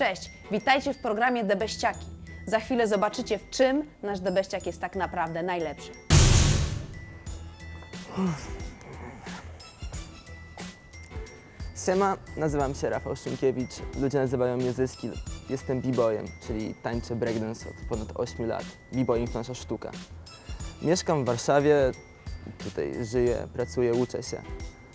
Cześć, witajcie w programie Debeściaki. Za chwilę zobaczycie, w czym nasz Debeściak jest tak naprawdę najlepszy. Siema, nazywam się Rafał Szymkiewicz. Ludzie nazywają mnie Zyski. Jestem b-boyem, czyli tańczę breakdance od ponad 8 lat. B-boying to nasza sztuka. Mieszkam w Warszawie, tutaj żyję, pracuję, uczę się.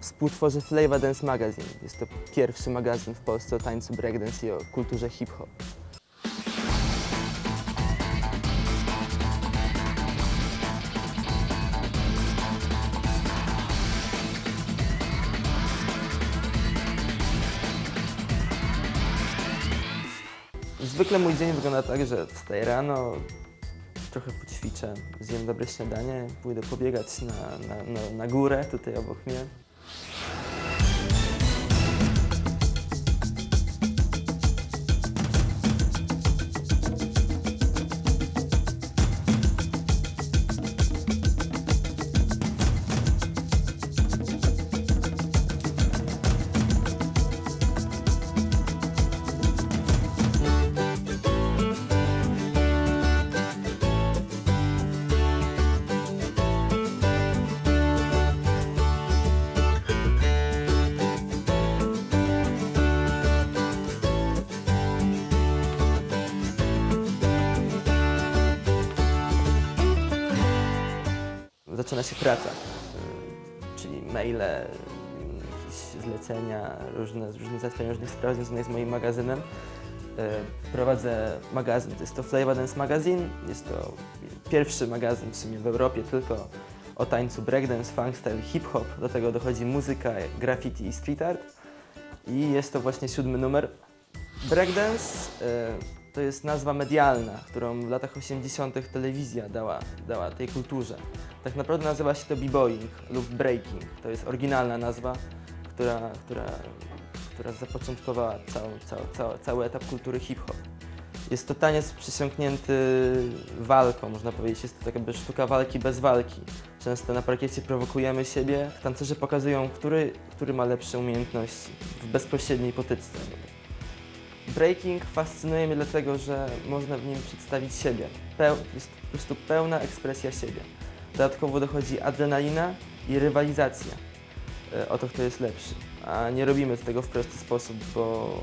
Współtworzę Flavor Dance Magazine. Jest to pierwszy magazyn w Polsce o tańcu breakdance i o kulturze hip-hop. Zwykle mój dzień wygląda tak, że wstaję rano, trochę poćwiczę, zjem dobre śniadanie, pójdę pobiegać na, na, na, na górę tutaj obok mnie. Zaczyna się praca, y, czyli maile, jakieś zlecenia, różne, różne załatwiania różnych spraw związanych z moim magazynem. Y, Prowadzę magazyn, jest to Flavor Dance Magazine, jest to pierwszy magazyn w sumie w Europie tylko o tańcu breakdance, funkstyle, hip-hop, do tego dochodzi muzyka, graffiti i street art i jest to właśnie siódmy numer. Breakdance y, to jest nazwa medialna, którą w latach 80. telewizja dała, dała tej kulturze. Tak naprawdę nazywa się to b-boying lub breaking. To jest oryginalna nazwa, która, która, która zapoczątkowała cały, cały, cały, cały etap kultury hip-hop. Jest to taniec przysiągnięty walką, można powiedzieć. Jest to taka jakby sztuka walki bez walki. Często na parkiecie prowokujemy siebie. Tancerze pokazują, który, który ma lepsze umiejętności w bezpośredniej potyczce. Breaking fascynuje mnie dlatego, że można w nim przedstawić siebie. Peł, jest po prostu pełna ekspresja siebie. Dodatkowo dochodzi adrenalina i rywalizacja e, o to, kto jest lepszy. A nie robimy tego w prosty sposób, bo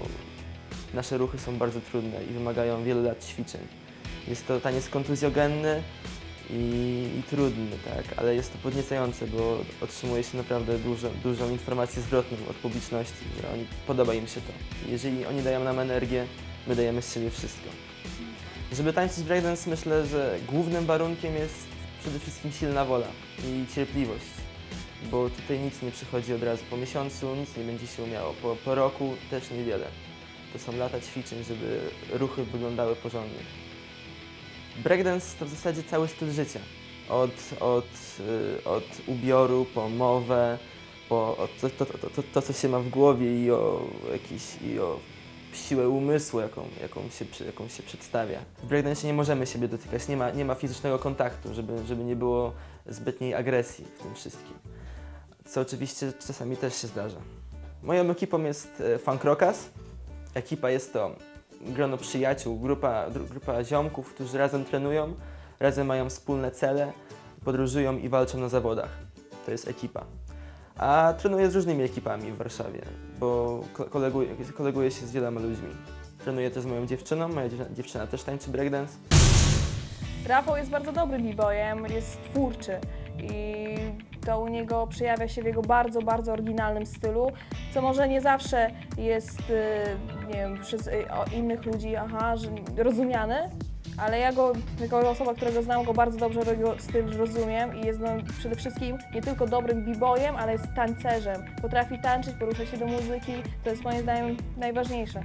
nasze ruchy są bardzo trudne i wymagają wielu lat ćwiczeń. Jest to taniec kontuzjogenny i, i trudny, tak, ale jest to podniecające, bo otrzymuje się naprawdę dużo, dużą informację zwrotną od publiczności, że oni, podoba im się to. Jeżeli oni dają nam energię, my dajemy z siebie wszystko. Żeby tańczyć breakdance, myślę, że głównym warunkiem jest przede wszystkim silna wola i cierpliwość, bo tutaj nic nie przychodzi od razu. Po miesiącu nic nie będzie się umiało, po, po roku też niewiele. To są lata ćwiczeń, żeby ruchy wyglądały porządnie. Breakdance to w zasadzie cały styl życia. Od, od, y, od ubioru po mowę, po to, to, to, to, co się ma w głowie i o, jakiś, i o siłę umysłu, jaką, jaką, się, jaką się przedstawia. W breakdance nie możemy siebie dotykać, nie ma, nie ma fizycznego kontaktu, żeby, żeby nie było zbytniej agresji w tym wszystkim. Co oczywiście czasami też się zdarza. Moją ekipą jest e, Funk Rockas. Ekipa jest to grono przyjaciół, grupa, grupa ziomków, którzy razem trenują, razem mają wspólne cele, podróżują i walczą na zawodach. To jest ekipa. A trenuję z różnymi ekipami w Warszawie, bo ko- koleguję, koleguję się z wieloma ludźmi. Trenuję też z moją dziewczyną, moja dziew- dziewczyna też tańczy breakdance. Rafał jest bardzo dobrym b-boyem, jest twórczy i to u niego przejawia się w jego bardzo, bardzo oryginalnym stylu, co może nie zawsze jest, y, nie wiem, przez y, innych ludzi, aha, że rozumiane, ale ja go, jako osoba, którego znam, go bardzo dobrze jego styl rozumiem i jest on przede wszystkim nie tylko dobrym b-boyem, ale jest tancerzem. Potrafi tańczyć, poruszać się do muzyki, to jest moim zdaniem najważniejsze.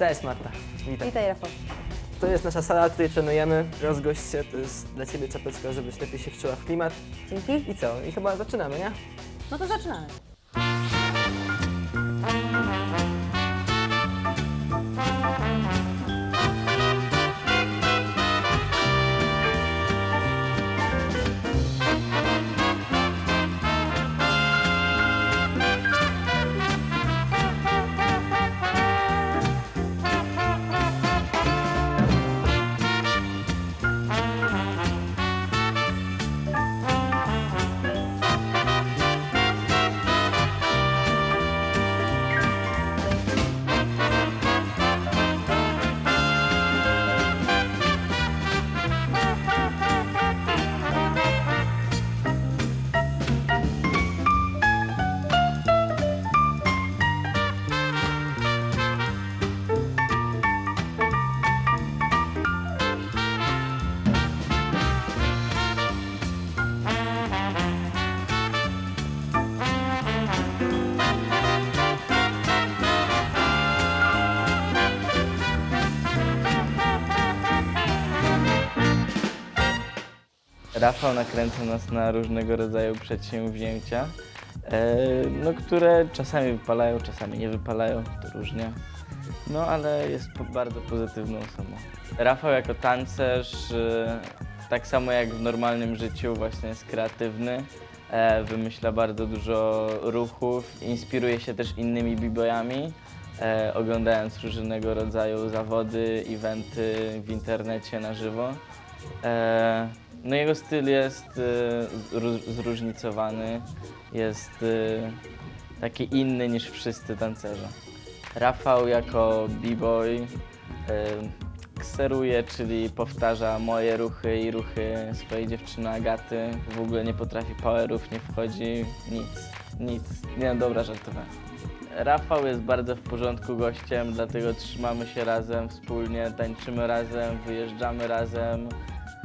Cześć Marta, witaj. Witaj, Rafał. To jest nasza sala, w której trenujemy. Rozgość się, to jest dla Ciebie czapeczka, żebyś lepiej się wczuła w klimat. Dzięki. I co? I chyba zaczynamy, nie? No to zaczynamy. Rafał nakręca nas na różnego rodzaju przedsięwzięcia, e, no, które czasami wypalają, czasami nie wypalają, to różnie. No ale jest bardzo pozytywną osobą. Rafał jako tancerz, e, tak samo jak w normalnym życiu, właśnie jest kreatywny, e, wymyśla bardzo dużo ruchów, inspiruje się też innymi b-boyami, oglądając różnego rodzaju zawody, eventy w internecie na żywo. E, no jego styl jest e, zró- zróżnicowany, jest e, taki inny niż wszyscy tancerze. Rafał jako b-boy kseruje, czyli powtarza moje ruchy i ruchy swojej dziewczyny Agaty. W ogóle nie potrafi powerów, nie wchodzi, nic, nic. Nie, no dobra, żartowałem. Rafał jest bardzo w porządku gościem, dlatego trzymamy się razem wspólnie, tańczymy razem, wyjeżdżamy razem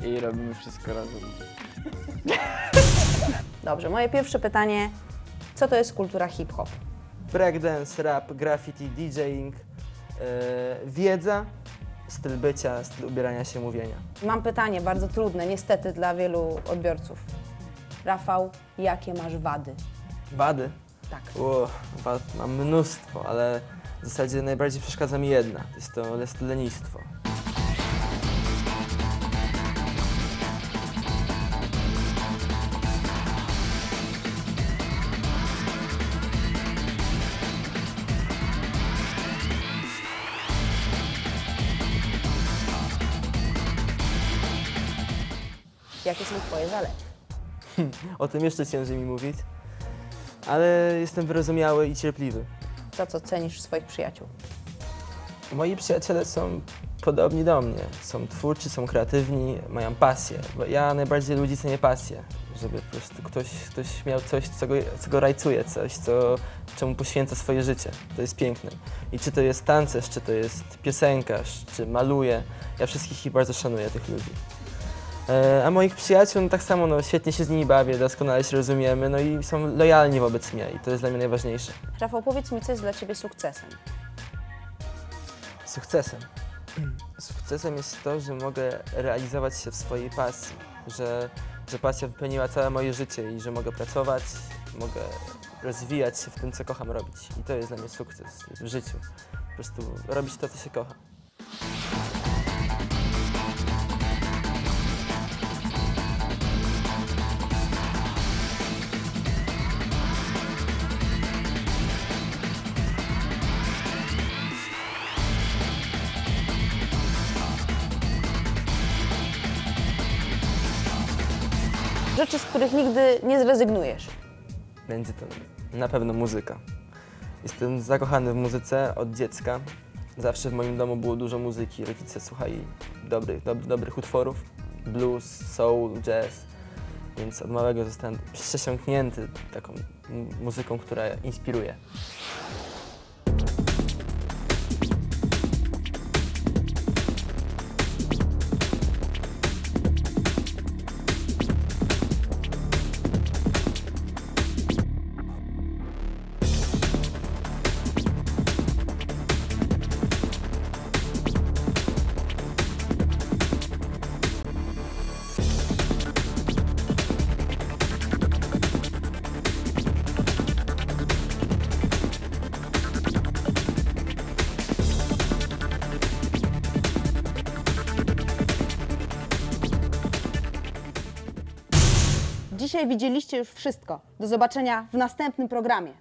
i robimy wszystko razem. Dobrze, moje pierwsze pytanie. Co to jest kultura hip-hop? Breakdance, rap, graffiti, DJing, e, wiedza, styl bycia, styl ubierania się, mówienia. Mam pytanie bardzo trudne, niestety dla wielu odbiorców. Rafał, jakie masz wady? Wady? Tak. O, wad mam mnóstwo, ale w zasadzie najbardziej przeszkadza mi jedna. Jest to jest lenistwo. Jakie są Twoje zalety? O tym jeszcze ciężej mi mówić, ale jestem wyrozumiały i cierpliwy. Za co cenisz swoich przyjaciół? Moi przyjaciele są podobni do mnie. Są twórczy, są kreatywni, mają pasję. Bo ja najbardziej ludzi cenię pasję. Żeby po prostu ktoś, ktoś miał coś, co go, co go rajcuje, coś, co, czemu poświęca swoje życie. To jest piękne. I czy to jest tancerz, czy to jest piosenkarz, czy maluje. Ja wszystkich ich bardzo szanuję, tych ludzi. E, A moich przyjaciół, no tak samo, no, świetnie się z nimi bawię, doskonale się rozumiemy, no i są lojalni wobec mnie i to jest dla mnie najważniejsze. Rafał, powiedz mi, co jest dla Ciebie sukcesem? Sukcesem. Sukcesem jest to, że mogę realizować się w swojej pasji, że, że pasja wypełniła całe moje życie i że mogę pracować, mogę rozwijać się w tym, co kocham robić. I to jest dla mnie sukces w życiu. Po prostu robić to, co się kocha. Rzeczy, z których nigdy nie zrezygnujesz. Będzie to na pewno muzyka. Jestem zakochany w muzyce od dziecka. Zawsze w moim domu było dużo muzyki. Rodzice słuchali dobrych, dob, dobrych utworów. Blues, soul, jazz. Więc od małego zostałem przesiąknięty taką mu- muzyką, która inspiruje. Dzisiaj widzieliście już wszystko. Do zobaczenia w następnym programie.